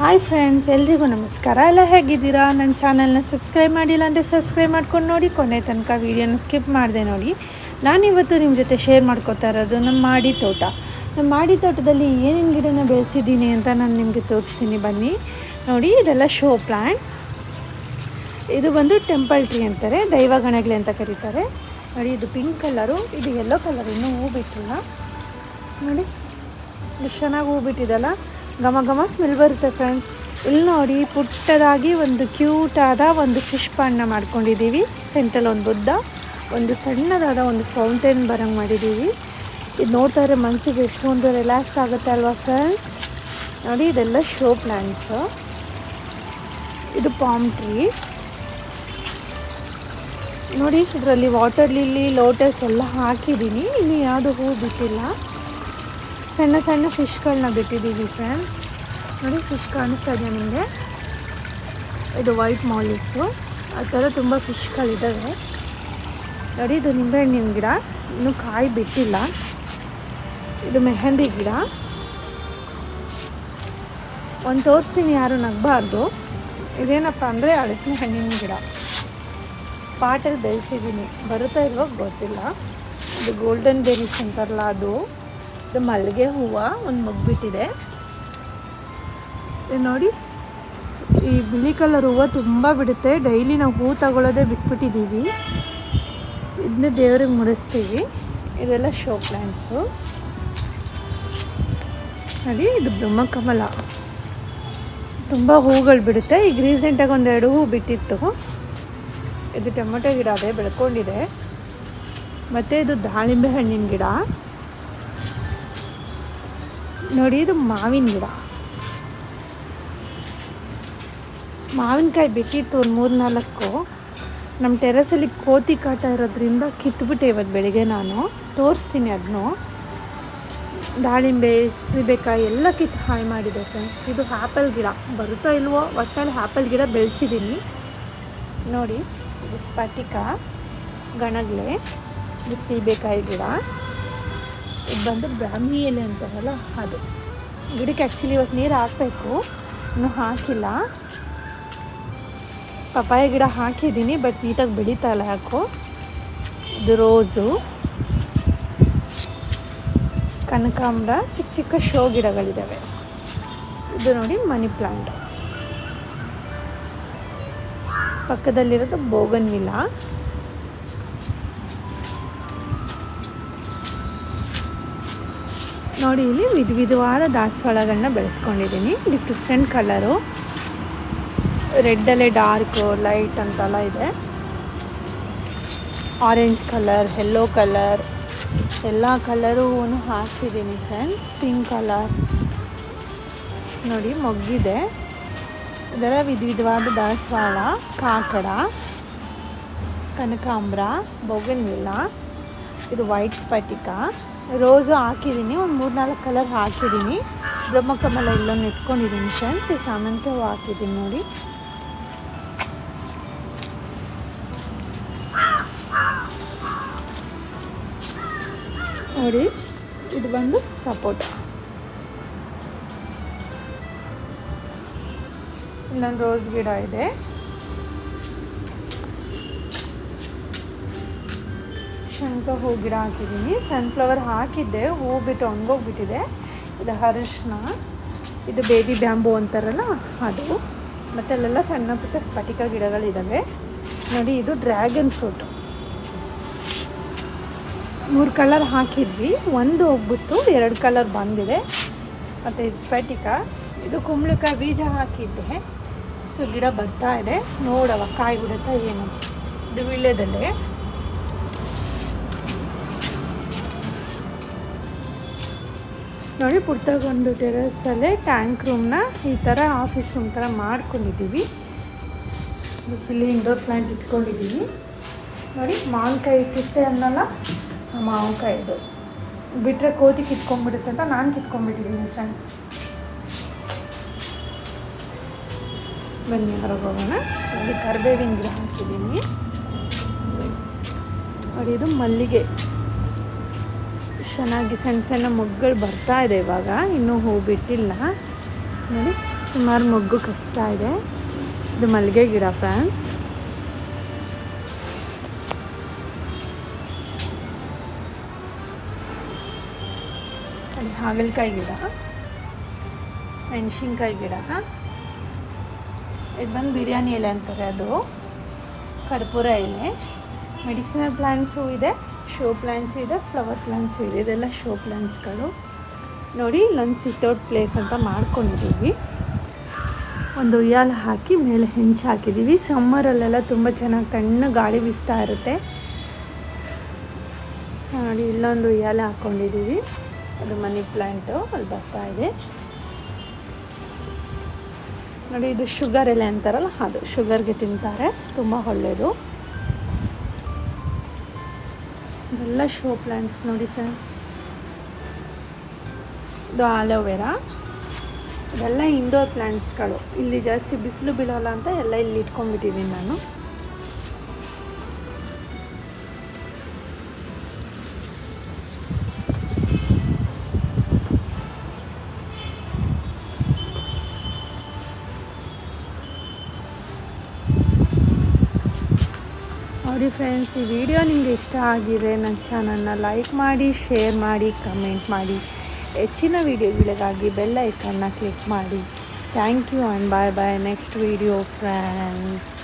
Hi friends ಎಲ್ರಿಗೂ ನಮಸ್ಕಾರ. ಎಲ್ಲ ಹೇಗಿದ್ದೀರಾ? ನನ್ನ ಚಾನಲ್ನ ಸಬ್ಸ್ಕ್ರೈಬ್ ಮಾಡಿಲ್ಲ ಅಂದರೆ ಸಬ್ಸ್ಕ್ರೈಬ್ ಮಾಡ್ಕೊಂಡು ನೋಡಿ. ಕೊನೆ ತನಕ ವೀಡಿಯೋನ ಸ್ಕಿಪ್ ಮಾಡಿದೆ ನೋಡಿ. ನಾನಿವತ್ತು ನಿಮ್ಮ ಜೊತೆ ಶೇರ್ ಮಾಡ್ಕೋತಾ ಇರೋದು ನಮ್ಮ ಮಾಡಿ ತೋಟ. ನಮ್ಮ ಮಾಡಿ ತೋಟದಲ್ಲಿ ಏನೇನು ಗಿಡನ ಬೆಳೆಸಿದ್ದೀನಿ ಅಂತ ನಾನು ನಿಮಗೆ ತೋರಿಸ್ತೀನಿ ಬನ್ನಿ. ನೋಡಿ, ಇದೆಲ್ಲ ಶೋ ಪ್ಲ್ಯಾಂಟ್ ಇದು ಬಂದು ಟೆಂಪಲ್ ಟ್ರೀ ಅಂತಾರೆ, ದೈವ ಗಣಗಳು ಅಂತ ಕರೀತಾರೆ. ನೋಡಿ, ಇದು ಪಿಂಕ್ ಕಲರು ಇದು ಯೆಲ್ಲೋ ಕಲರ್ ಇನ್ನೂ ಹೂ ಬಿಟ್ಟಿಲ್ಲ. ನೋಡಿ ಎಷ್ಟು ಚೆನ್ನಾಗಿ ಹೂ ಬಿಟ್ಟಿದಲ್ಲ. ಘಮ ಘಮ ಸ್ಮೆಲ್ ಬರುತ್ತೆ ಫ್ರೆಂಡ್ಸ್ ಇಲ್ಲಿ ನೋಡಿ ಪುಟ್ಟದಾಗಿ ಒಂದು ಕ್ಯೂಟ್ ಆದ ಒಂದು ಫಿಶ್ ಪಾಂಡ್ನ ಮಾಡ್ಕೊಂಡಿದ್ದೀವಿ. ಸೆಂಟ್ರಲ್ಲಿ ಒಂದು ಬುದ್ಧ ಒಂದು ಸಣ್ಣದಾದ ಒಂದು ಫೌಂಟೇನ್ ಬರಂಗೆ ಮಾಡಿದ್ದೀವಿ. ಇದು ನೋಡ್ತಾ ಇದ್ರೆ ಮನಸ್ಸಿಗೆ ಎಷ್ಟೊಂದು ರಿಲ್ಯಾಕ್ಸ್ ಆಗುತ್ತೆ ಅಲ್ವಾ ಫ್ರೆಂಡ್ಸ್ ನೋಡಿ, ಇದೆಲ್ಲ ಶೋ ಪ್ಲ್ಯಾಂಟ್ಸ್ ಇದು ಪಾಮ್ ಟ್ರೀ ನೋಡಿ, ಇದರಲ್ಲಿ ವಾಟರ್ ಲಿಲ್ಲಿ ಲೋಟಸ್ ಎಲ್ಲ ಹಾಕಿದ್ದೀನಿ. ಇನ್ನು ಯಾವುದು ಹೂ ಬಿಟ್ಟಿಲ್ಲ. ಸಣ್ಣ ಸಣ್ಣ ಫಿಶ್ಗಳನ್ನ ಬಿಟ್ಟಿದ್ದೀವಿ ಫ್ರೆಂಡ್ಸ್. ನೋಡಿ, ಫಿಶ್ ಕಾಣಿಸ್ತಾ ಇದೆ ನಿಮಗೆ. ಇದು ವೈಟ್ ಮಾಲಿಕ್ಸು. ಆ ಥರ ತುಂಬ ಫಿಶ್ಗಳಿದ್ದಾವೆ. ನೋಡಿ, ಇದು ನಿಂಬೆಹಣ್ಣಿನ ಗಿಡ. ಇನ್ನೂ ಕಾಯಿ ಬಿಟ್ಟಿಲ್ಲ. ಇದು ಮೆಹಂದಿ ಗಿಡ. ಒಂದು ತೋರಿಸ್ತೀನಿ ಯಾರು ನಗಬಾರ್ದು. ಇದೇನಪ್ಪ ಅಂದರೆ ಹಳಸಿನ ಹಣ್ಣಿನ ಗಿಡ. ಪಾಟಲ್ಲಿ ಬೆಳೆಸಿದ್ದೀನಿ. ಬರುತ್ತಾ ಇಲ್ವಾಗ ಗೊತ್ತಿಲ್ಲ. ಇದು ಗೋಲ್ಡನ್ ಬೆರೀಸ್ ಅಂತಾರಲ್ಲ ಅದು. ಇದು ಮಲ್ಲಿಗೆ ಹೂವು, ಒಂದು ಮುಗ್ಬಿಟ್ಟಿದೆ. ನೋಡಿ, ಈ ಬಿಳಿ ಕಲರ್ ಹೂವು ತುಂಬ ಬಿಡುತ್ತೆ. ಡೈಲಿ ನಾವು ಹೂ ತಗೊಳ್ಳೋದೇ ಬಿಟ್ಬಿಟ್ಟಿದ್ದೀವಿ. ಇದನ್ನ ದೇವ್ರಿಗೆ ಮುಡಿಸ್ತೀವಿ. ಇದೆಲ್ಲ ಶೋ ಪ್ಲ್ಯಾಂಟ್ಸು ನೋಡಿ, ಇದು ಬ್ರಹ್ಮಕಮಲ. ತುಂಬ ಹೂಗಳು ಬಿಡುತ್ತೆ. ಈಗ ರೀಸೆಂಟಾಗಿ ಒಂದೆರಡು ಹೂ ಬಿಟ್ಟಿತ್ತು. ಇದು ಟೊಮೆಟೊ ಗಿಡ ಅದೇ ಬೆಳ್ಕೊಂಡಿದೆ. ಮತ್ತು ಇದು ದಾಳಿಂಬೆ ಹಣ್ಣಿನ ಗಿಡ. ನೋಡಿ, ಇದು ಮಾವಿನ ಗಿಡ. ಮಾವಿನಕಾಯಿ ಬಿಟ್ಟಿತ್ತು ಒಂದು ಮೂರು ನಾಲ್ಕು ನಮ್ಮ ಟೆರಸಲ್ಲಿ ಕೋತಿ ಕಾಟ ಇರೋದ್ರಿಂದ ಕಿತ್ಬಿಟ್ಟೆ ಇವತ್ತು ಬೆಳಿಗ್ಗೆ ನಾನು. ತೋರಿಸ್ತೀನಿ ಅದನ್ನು ದಾಳಿಂಬೆ ಸೀಬೆಕಾಯಿ ಎಲ್ಲ ಕಿತ್ತು ಹಾಳು ಮಾಡಿದೆ ಫ್ರೆಂಡ್ಸ್ ಇದು ಆ್ಯಪಲ್ ಗಿಡ. ಬರುತ್ತೋ ಇಲ್ವೋ ಒಟ್ಟಲ್ಲಿ ಆ್ಯಪಲ್ ಗಿಡ ಬೆಳೆಸಿದ್ದೀನಿ. ನೋಡಿ, ಇದು ಸ್ಫಟಿಕ, ಗಣಗ್ಲೆ, ಇದು ಸೀಬೆಕಾಯಿ ಗಿಡ. ಇದು ಬಂದು ಬ್ರಾಹ್ಮಿ ಎಲೆ ಅಂತಾರಲ್ಲ ಅದು. ಗಿಡಕ್ಕೆ ಆ್ಯಕ್ಚುಲಿ ಇವತ್ತು ನೀರು ಹಾಕಬೇಕು. ಇನ್ನೂ ಹಾಕಿಲ್ಲ. ಪಪಾಯ ಗಿಡ ಹಾಕಿದ್ದೀನಿ ಬಟ್ ನೀಟಾಗಿ ಬೆಳೀತಾ ಇಲ್ಲ ಯಾಕೋ. ಇದು ರೋಸು. ಕನಕಾಂಬ್ರ, ಚಿಕ್ಕ ಚಿಕ್ಕ ಶೋ ಗಿಡಗಳಿದ್ದಾವೆ. ಇದು ನೋಡಿ ಮನಿ ಪ್ಲಾಂಟ್. ಪಕ್ಕದಲ್ಲಿರೋದು ಬೋಗನ್ ನೋಡಿ ಇಲ್ಲಿ ವಿಧ ವಿಧವಾದ ದಾಸವಾಳಗಳನ್ನ ಬೆಳೆಸ್ಕೊಂಡಿದ್ದೀನಿ. ಡಿಫ್ರೆಂಟ್ ಕಲರು ರೆಡ್ಡಲ್ಲೇ ಡಾರ್ಕು ಲೈಟ್ ಅಂತೆಲ್ಲ ಇದೆ. ಆರೆಂಜ್ ಕಲರ್ ಹೆಲ್ಲೋ ಕಲರ್ ಎಲ್ಲ ಕಲರೂ ಹಾಕಿದ್ದೀನಿ ಫ್ರೆಂಡ್ಸ್ ಪಿಂಕ್ ಕಲರ್ ನೋಡಿ ಮೊಗ್ಗಿದೆ. ಇದರ ವಿಧ ವಿಧವಾದ ದಾಸವಾಳ, ಕಾಕಡ, ಕನಕಾಂಬ್ರ ಬೊಗನ್ವಿಲ್ಲ ಇದು ವೈಟ್ ಸ್ಫಟಿಕ ರೋಸು ಹಾಕಿದ್ದೀನಿ, ಒಂದು ಮೂರು ನಾಲ್ಕು ಕಲರ್ ಹಾಕಿದ್ದೀನಿ. ಬ್ರಹ್ಮಕಮಲ ಇಲ್ಲೊಂದು ಇಟ್ಕೊಂಡಿದ್ದೀನಿ ಫ್ರೆಂಡ್ಸ್ ಈ ಸಾಮಾನ್ಯಕ್ಕೆ ಹೂವು ಹಾಕಿದ್ದೀನಿ ನೋಡಿ. ನೋಡಿ, ಇದು ಬಂದು ಸಪೋಟ. ಇಲ್ಲೊಂದು ರೋಸ್ ಗಿಡ ಇದೆ. ಶಂಖ ಹೂ ಗಿಡ ಹಾಕಿದ್ದೀನಿ. ಸನ್ಫ್ಲವರ್ ಹಾಕಿದ್ದೆ ಹೂ ಬಿಟ್ಟು ಹಂಗೋಗ್ಬಿಟ್ಟಿದೆ ಇದು ಅರಿಶಿನ ಇದು ಬೇಬಿ ಬ್ಯಾಂಬು ಅಂತಾರಲ್ಲ, ಅದು. ಮತ್ತು ಅಲ್ಲೆಲ್ಲ ಸಣ್ಣ ಪುಟ್ಟ ಸ್ಫಟಿಕ ಗಿಡಗಳಿದ್ದಾವೆ ನೋಡಿ, ಇದು ಡ್ರ್ಯಾಗನ್ ಫ್ರೂಟ್ ಮೂರು ಕಲರ್ ಹಾಕಿದ್ವಿ. ಒಂದು ಹೋಗ್ಬಿಟ್ಟು ಎರಡು ಕಲರ್ ಬಂದಿದೆ. ಮತ್ತು ಇದು ಸ್ಫಟಿಕ. ಇದು ಕುಂಬಳಕಾಯಿ ಬೀಜ ಹಾಕಿದ್ದೆ. ಸೊ, ಗಿಡ ಬರ್ತಾ ಇದೆ. ನೋಡವ ಕಾಯಿ ಬಿಡುತ್ತಾ ಏನು. ಇದು ವೀಳ್ಯದಲ್ಲೇ ನೋಡಿ ಪುಟ್ಟಗೊಂದು ಟೆರೆಸಲ್ಲೇ ಟ್ಯಾಂಕ್ ರೂಮ್ನ ಈ ಥರ ಆಫೀಸ್ ರೂಮ್ ಥರ ಮಾಡ್ಕೊಂಡಿದ್ದೀವಿ. ಇಲ್ಲಿ ಇಂಡೋರ್ ಪ್ಲ್ಯಾಂಟ್ ಇಟ್ಕೊಂಡಿದ್ದೀವಿ. ನೋಡಿ, ಮಾವಿನಕಾಯಿ ಕಿತ್ತೆ ಅನ್ನೋಲ್ಲ ಮಾವಿನಕಾಯಿದು. ಬಿಟ್ಟರೆ ಕೋತಿ ಕಿತ್ಕೊಂಡ್ಬಿಡುತ್ತೆ ಅಂತ ನಾನು ಕಿತ್ಕೊಂಡ್ಬಿಟ್ಟಿದ್ದೀನಿ ಫ್ರೆಂಡ್ಸ್ ಬನ್ನಿ, ಹೊರಗೆ ಹೋಗೋಣ. ಇಲ್ಲಿ ಕರಿಬೇವಿನ ಗಿಡ ಹಾಕಿದ್ದೀನಿ. ನೋಡಿ, ಇದು ಮಲ್ಲಿಗೆ. ಚೆನ್ನಾಗಿ ಸಣ್ಣ ಸಣ್ಣ ಮೊಗ್ಗಳು ಬರ್ತಾ ಇದೆ ಇವಾಗ. ಇನ್ನೂ ಹೂ ಬಿಟ್ಟಿಲ್ಲ. ನೋಡಿ, ಸುಮಾರು ಮೊಗ್ಗು ಕಷ್ಟ ಇದೆ. ಇದು ಮಲ್ಲಿಗೆ ಗಿಡ ಫ್ಯಾನ್ಸ್ ಹಾಗಲಕಾಯಿ ಗಿಡ, ಮೆಣಸಿನ್ಕಾಯಿ ಗಿಡ. ಇದು ಬಂದು ಬಿರಿಯಾನಿ ಎಲೆ ಅಂತಾರೆ ಅದು. ಕರ್ಪೂರ ಎಲೆ. ಮೆಡಿಸಿನಲ್ ಪ್ಲ್ಯಾಂಟ್ಸು ಇದೆ. ಶೋ ಪ್ಲ್ಯಾಂಟ್ಸ್ ಇದೆ, ಫ್ಲವರ್ ಪ್ಲ್ಯಾಂಟ್ಸು ಇದೆ. ಇದೆಲ್ಲ ಶೋ ಪ್ಲ್ಯಾಂಟ್ಸ್ಗಳು ನೋಡಿ ಇಲ್ಲೊಂದು ಸಿಟ್ಔಟ್ ಪ್ಲೇಸ್ ಅಂತ ಮಾಡ್ಕೊಂಡಿದ್ದೀವಿ ಒಂದು ಉಯ್ಯಾಲ ಹಾಕಿ ಮೇಲೆ ಹೆಂಚು ಹಾಕಿದ್ದೀವಿ ಸಮ್ಮರಲ್ಲೆಲ್ಲ ತುಂಬ ಚೆನ್ನಾಗಿ ತಣ್ಣ ಗಾಳಿ ಬೀಸ್ತಾ ಇರುತ್ತೆ. ನೋಡಿ, ಇಲ್ಲೊಂದು ಉಯ್ಯಾಲ ಹಾಕ್ಕೊಂಡಿದ್ದೀವಿ ಅದು ಮನಿ ಪ್ಲ್ಯಾಂಟು ಅಲ್ಲಿ ಬರ್ತಾ ಇದೆ. ನೋಡಿ, ಇದು ಶುಗರ್ ಎಲೆ ಅಂತಾರಲ್ಲ, ಅದು ಶುಗರ್ಗೆ ತಿಂತಾರೆ. ತುಂಬ ಒಳ್ಳೆಯದು ಇದೆಲ್ಲ ಶೋ ಪ್ಲ್ಯಾಂಟ್ಸ್ ನೋಡಿ ಫ್ರೆಂಡ್ಸ್ ಇದು ಆಲೋವೆರಾ ಇದೆಲ್ಲ ಇಂಡೋರ್ ಪ್ಲ್ಯಾಂಟ್ಸ್ಗಳು ಇಲ್ಲಿ ಜಾಸ್ತಿ ಬಿಸಿಲು ಬೀಳೋಲ್ಲ ಅಂತ ಎಲ್ಲ ಇಲ್ಲಿ ಇಟ್ಕೊಂಡ್ಬಿಟ್ಟಿದ್ದೀನಿ ನಾನು. ಫ್ರೆಂಡ್ಸ್ ಈ ವಿಡಿಯೋ ನಿಮಗೆ ಇಷ್ಟ ಆಗಿದೆ, ನನ್ನ ಚಾನಲ್ನ ಲೈಕ್ ಮಾಡಿ ಶೇರ್ ಮಾಡಿ ಕಮೆಂಟ್ ಮಾಡಿ. ಹೆಚ್ಚಿನ ವಿಡಿಯೋಗಳಿಗಾಗಿ ಬೆಲ್ ಐಕನ್ನ ಕ್ಲಿಕ್ ಮಾಡಿ. Thank you and bye bye next video friends